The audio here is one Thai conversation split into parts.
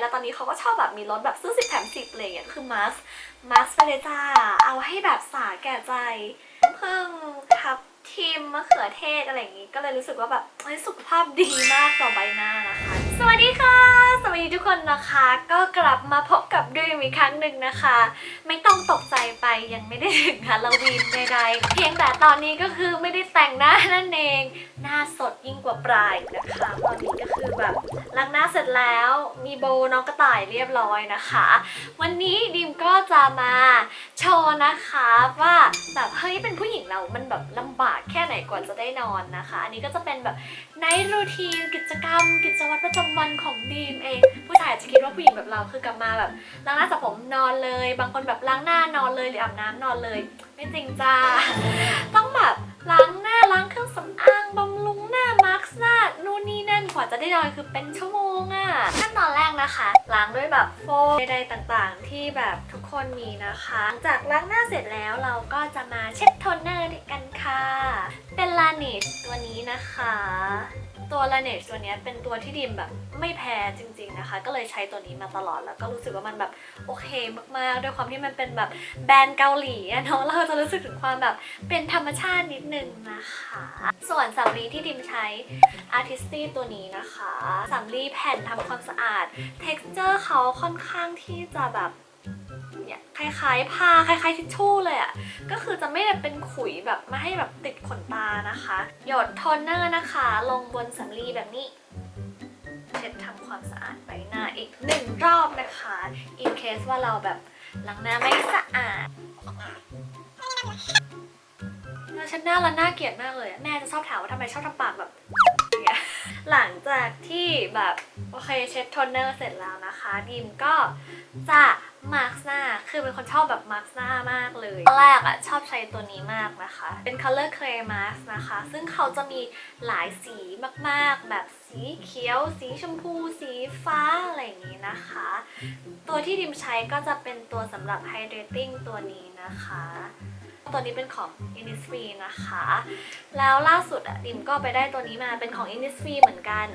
แล้วตอนนี้เขาก็ชอบแบบมีรถแบบซื้อสิบแถมสิบอะไรอย่างเงี้ยคือมาสมาสไปเลยจ้า เอาให้แบบสาแก่ใจเพิ่งทับทิมมะเขือเทศอะไรอย่างงี้ ก็เลยรู้สึกว่าแบบเฮ้ยสุขภาพดีมากต่อใบหน้านะคะ สวัสดีค่ะ สวัสดีทุกคนนะคะ ก็กลับมาพบกับด้วยอีกครั้งหนึ่งนะคะ ไม่ต้องตกใจไปยังไม่ได้ถึงฮาโลวีนใดๆเพียงแต่ตอนนี้ก็คือไม่ได้แต่งหน้านั่นเอง หน้าสดยิ่งกว่าปลายนะคะ ตอนนี้ก็คือแบบ ล้างหน้าเสร็จแล้วมีโบน้องกระต่ายเรียบร้อยนะคะ วันนี้ดิมก็จะมาโชว์นะคะว่าแบบเฮ้ยเป็นผู้หญิงเรา มันแบบลำบากแค่ไหนกว่าจะได้นอนนะคะ อันนี้ก็จะเป็นแบบในรูทีนกิจกรรม กิจวัตรประจำวันของดีมเอง ผู้ชายอาจจะคิดว่าผู้หญิงแบบเราคือกลับมาแบบล้างหน้าสระผมนอนเลย บางคนแบบล้างหน้านอนเลยหรืออาบน้ำนอนเลย ไม่จริงจ้าต้องแบบล้างหน้าล้างเครื่องสำอางบำรุงหน้ามาร์คหน้านู่นนี่นั่น กว่าจะได้นอนคือเป็นชั่วโมงอะขั้นตอนแรกนะคะ ล้างด้วยแบบโฟมใดๆต่างๆ ที่แบบทุกคนมีนะคะหลังจากล้างหน้าเสร็จแล้วเราก็จะมาเช็ดโทนเนอร์กันค่ะ เป็นลาเนชตัวนี้นะคะ ตัวลาเนชตัวนี้เป็นตัวที่ดิมแบบไม่แพ้จริง ๆนะคะ ก็เลยใช้ตัวนี้มาตลอดแล้วก็รู้สึกว่ามันแบบโอเคมากๆ ด้วยความที่มันเป็นแบบแบรนด์เกาหลีเนาะเราจะรู้สึกถึงความแบบเป็นธรรมชาตินิดนึงนะคะ ส่วนสำลีที่ดิมใช้ Artisty ตัวนี้นะคะสำลีแผ่นทำความสะอาด texture เขาค่อนข้างที่จะแบบ เนี่ยคล้ายๆผ้าคล้ายๆทิชชู่เลยอะก็คือจะไม่ได้เป็นขุยแบบม่ให้แบบติดขนตานะคะ หยดโทนเนอร์นะคะ ลงบนสำลีแบบนี้เช็ดทำความสะอาดใบหน้าอีกหนึ่งรอบนะคะ in case ว่าเราแบบล้างหน้าไม่สะอาดแล้วฉันหน้าละน่าเกลียดมากเลย แม่จะชอบถามว่าทำไมชอบทำปากแบบอย่างหลังจากที่แบบ โอเคเช็ดโทนเนอร์เสร็จแล้วนะคะดิมก็จะ มาร์กหน้าคือเป็นคนชอบแบบมาร์กหน้ามากเลยตอนแรกอะชอบใช้ตัวนี้มากนะคะ เป็น color clay mask นะคะ ซึ่งเขาจะมีหลายสีมากๆ แบบสีเขียว สีชมพู สีฟ้า อะไรอย่างนี้นะคะ ตัวที่ดิมใช้ก็จะเป็นตัวสำหรับ hydrating ตัวนี้นะคะตัวนี้เป็นของ Innisfree นะคะ แล้วล่าสุดอะดิมก็ไปได้ตัวนี้มาเป็นของ Innisfree เหมือนกัน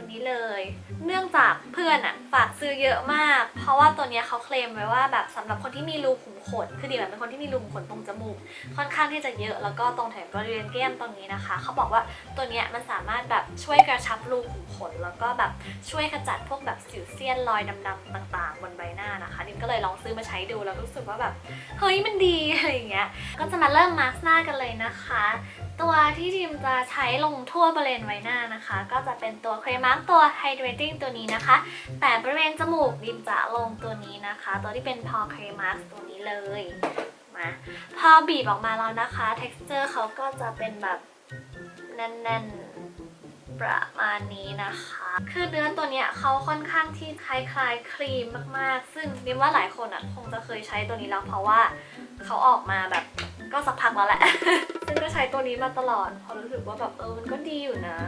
ตัวนี้เลย เนื่องจากเพื่อนอะฝากซื้อเยอะมาก เพราะว่าตัวเนี้ยเขาเคลมไว้ว่าแบบสำหรับคนที่มีรูขุมขน คือดิมอะเป็นคนที่มีรูขุมขนตรงจมูกค่อนข้างที่จะเยอะ แล้วก็ตรงแถวบริเวณแก้มตรงนี้นะคะ เขาบอกว่าตัวเนี้ยมันสามารถแบบช่วยกระชับรูขุมขน แล้วก็แบบช่วยขจัดพวกแบบสิวเซียนรอยดำๆต่างๆ บนใบหน้านะคะดิมก็เลยลองซื้อมาใช้ดูแล้วรู้สึกว่าแบบเฮ้ยมันดีอะไรอย่างเงี้ย ก็จะมาเริ่มมาร์หน้ากันเลยนะคะ ตัวที่ดิมจะใช้ลงทั่วบริเวณใบหน้านะคะ ก็จะเป็นตัวเครมาร์กตัว hydrating ตัวนี้นะคะ แต่บริเวณจมูกดิมจะลงตัวนี้นะคะ ตัวที่เป็นพอเครมาร์กตัวนี้เลยมาพอบีบออกมาแล้วนะคะ texture เขาก็จะเป็นแบบแน่นๆประมาณนี้นะคะ คือเนื้อตัวเนี้ยเขาค่อนข้างที่คล้ายๆครีมมากๆ ซึ่งดิมว่าหลายคนอะคงจะเคยใช้ตัวนี้แล้วเพราะว่าเขาออกมาแบบก็สักพักแล้วแหละ ช้ตัวนี้มาตลอดเพราะรู้สึกว่าแบบเออมันก็ดีอยู่นะ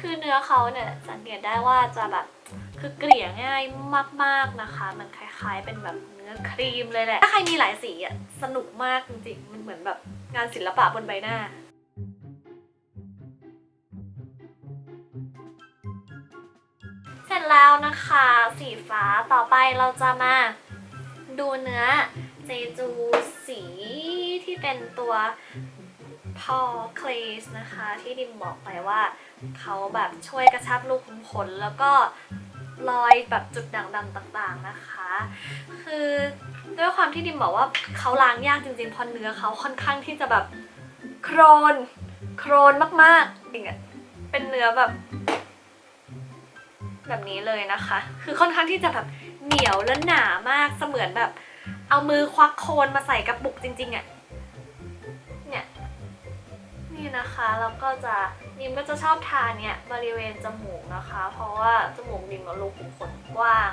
คือเนื้อเขาเนี่ยสังเกตได้ว่าจะแบบคือเกลี่ยง่ายมากๆนะคะ มันคล้าย ๆ เป็นแบบเนื้อครีมเลยแหละ ถ้าใครมีหลายสีอะสนุกมากจริงๆ มันเหมือนแบบงานศิลปะบนใบหน้าเสร็จแล้วนะคะ สีฟ้าต่อไปเราจะมาดูเนื้อเจจูสีที่เป็นตัว พอคลีสนะคะที่ดิมบอกไปว่าเขาแบบช่วยกระชับรูขุมขนแล้วก็รอยแบบจุดด่างดำต่างๆนะคะ คือด้วยความที่ดิมบอกว่าเขาล้างยากจริงๆเพราะเนื้อเขาค่อนข้างที่จะแบบโครน โครนมากๆอย่างเงี้ยเป็นเนื้อแบบ แบบนี้เลยนะคะ คือค่อนข้างที่จะแบบเหนียวและหนามากเสมือนแบบ เอามือควักโคลนมาใส่กระปุกจริงๆอะ่ะ แล้วก็จะนิมก็จะชอบทาเนี่ยบริเวณจมูกนะคะ เพราะว่าจมูกนิมกับรูขุมขนกว้าง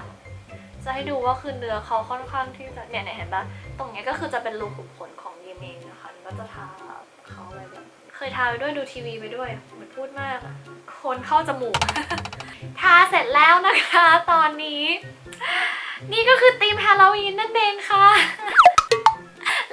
จะให้ดูว่าคือเนื้อเขาค่อนข้างที่จะเนี่ยเห็นปะตรงเนี้ยก็คือจะเป็นรูขุมขนของนิมเองนะคะนิมก็จะทาเขาอะไรแบบเคยทาไปด้วยดูทีวีไปด้วยเหมือนพูดมากคนเข้าจมูก ทาเสร็จแล้วนะคะ ตอนนี้ นี่ก็คือธีมฮาโลวีนนั่นเองค่ะ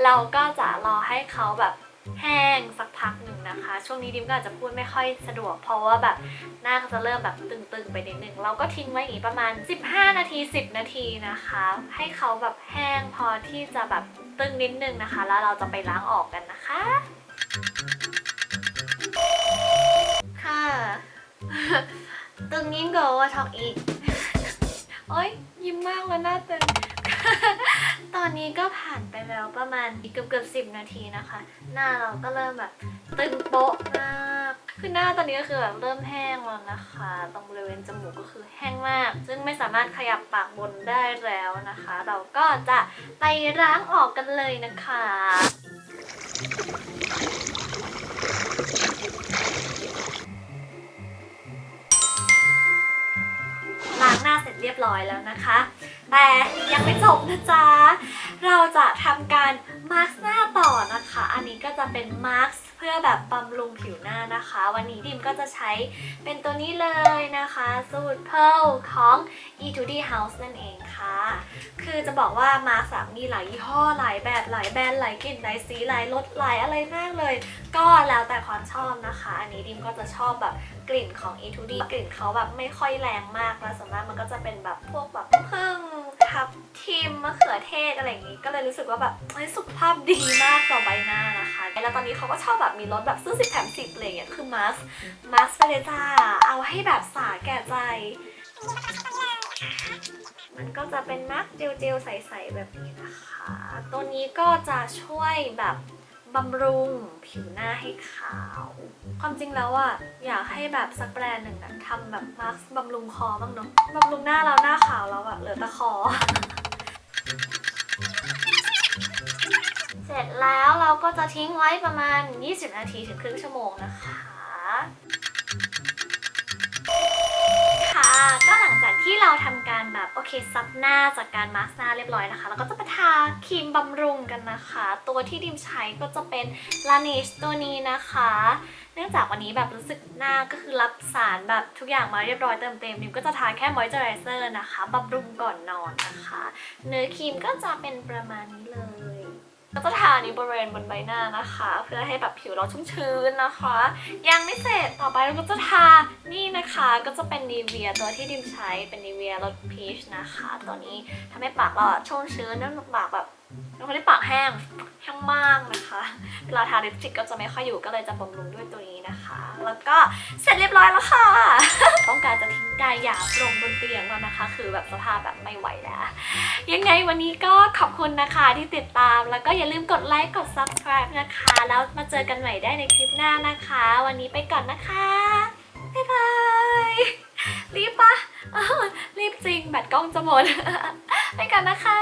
เราก็จะรอให้เขาแบบ แห้งสักพักหนึ่งนะคะ ช่วงนี้ดิมก็อาจจะพูดไม่ค่อยสะดวก เพราะว่าแบบหน้าก็จะเริ่มแบบตึงๆไปนิดนึงเราก็ทิ้งไว้อย่างนี้ประมาณ 15 นาที 10 นาทีนะคะ ให้เขาแบบแห้งพอที่จะแบบตึงนิดนึงนะคะ แล้วเราจะไปล้างออกกันนะคะ ค่ะ ตึงยิ่งกว่าช็อกอีกโอ๊ยยิ้มมากแล้วหน้าตึง ตอนนี้ก็ผ่านไปแล้วประมาณเกือบเกือบสิบนาทีนะคะ หน้าเราก็เริ่มแบบตึงโป๊ะมากคือหน้าตอนนี้ก็คือแบบเริ่มแห้งแล้วนะคะ ตรงบริเวณจมูกก็คือแห้งมาก ซึ่งไม่สามารถขยับปากบนได้แล้วนะคะ เราก็จะไปล้างออกกันเลยนะคะล้างหน้าเสร็จเรียบร้อยแล้วนะคะ แต่ยังไม่จบนะจ๊ะ เราจะทำการมาร์กหน้าต่อนะคะ อันนี้ก็จะเป็นมาร์กเพื่อแบบบำรุงผิวหน้านะคะ วันนี้ดิมก็จะใช้เป็นตัวนี้เลยนะคะ สูตร Pearl ของ E2D House นั่นเองค่ะ คือจะบอกว่ามาร์กมีหลายยี่ห้อหลายแบบหลายแบรนด์หลายกลิ่นหลายสีหลายรสหลายอะไรมากเลย ก็แล้วแต่ความชอบนะคะ อันนี้ดิมก็จะชอบแบบกลิ่นของ E2D กลิ่นเขาแบบไม่ค่อยแรงมากแล้วส่วนมากมันก็จะเป็นแบบพวกแบบพึ่ง ทับทิมมะเขือเทศอะไรอย่างนี้ ก็เลยรู้สึกว่าแบบสุขภาพดีมากต่อใบหน้านะคะ แล้วตอนนี้เขาก็ชอบแบบมีรถแบบซื้อสิบแถมสิบอะไรอย่างเงี้ยคือมาสมาสไปเลยจ้าเอาให้แบบสาแก่ใจ มันก็จะเป็นมาร์กเจลๆใสๆแบบนี้นะคะ ตัวนี้ก็จะช่วยแบบ บำรุงผิวหน้าให้ขาว ความจริงแล้วอะอยากให้แบบสักแบรนด์หนึ่งอะทำแบบมาร์กบำรุงคอบ้างเนาะบำรุงหน้าเราหน้าขาวเราแบบเหลือแต่คอ เสร็จแล้วเราก็จะทิ้งไว้ประมาณ 20 นาทีถึงครึ่งชั่วโมงนะคะ ค่ะ ก็หลังจากที่เราทำการแบบโอเคซับหน้าจากการมาสก์หน้าเรียบร้อยนะคะแล้วก็จะไปทาครีมบำรุงกันนะคะ ตัวที่ดิมใช้ก็จะเป็น Laneige ตัวนี้นะคะเนื่องจากวันนี้แบบรู้สึกหน้าก็คือรับสารแบบทุกอย่างมาเรียบร้อยเติมเต็มดิมก็จะทาแค่มอยเจอไรเซอร์นะคะบำรุงก่อนนอนนะคะ เนื้อครีมก็จะเป็นประมาณนี้เลย ก็จะทานี้บริเวณบนใบหน้านะคะ เพื่อให้แบบผิวเราชุ่มชื้นนะคะ ยังไม่เสร็จต่อไปเราก็จะทานี่นะคะก็จะเป็นนีเวียตัวที่ดิมใช้เป็นนีเวียรสพีชนะคะตัวนี้ทำให้ปากเราชุ่มชื้นนั่นปากแบบเป็นคนที่ปากแห้งแห้งมากนะคะเวลาทาลิปสติกก็จะไม่ค่อยอยู่ก็เลยจะบำรุงด้วยตัวนี้นะคะ แล้วก็เสร็จเรียบร้อยแล้วค่ะ หยาบลงบนเตียงแล้วนะคะ คือแบบสภาพแบบไม่ไหวแล้ว ยังไงวันนี้ก็ขอบคุณนะคะที่ติดตาม แล้วก็อย่าลืมกดไลค์กด subscribe นะคะ แล้วมาเจอกันใหม่ได้ในคลิปหน้านะคะ วันนี้ไปก่อนนะคะ บ๊ายบาย รีบปะรีบจริง แบตกล้องจะหมด ไปก่อนนะคะ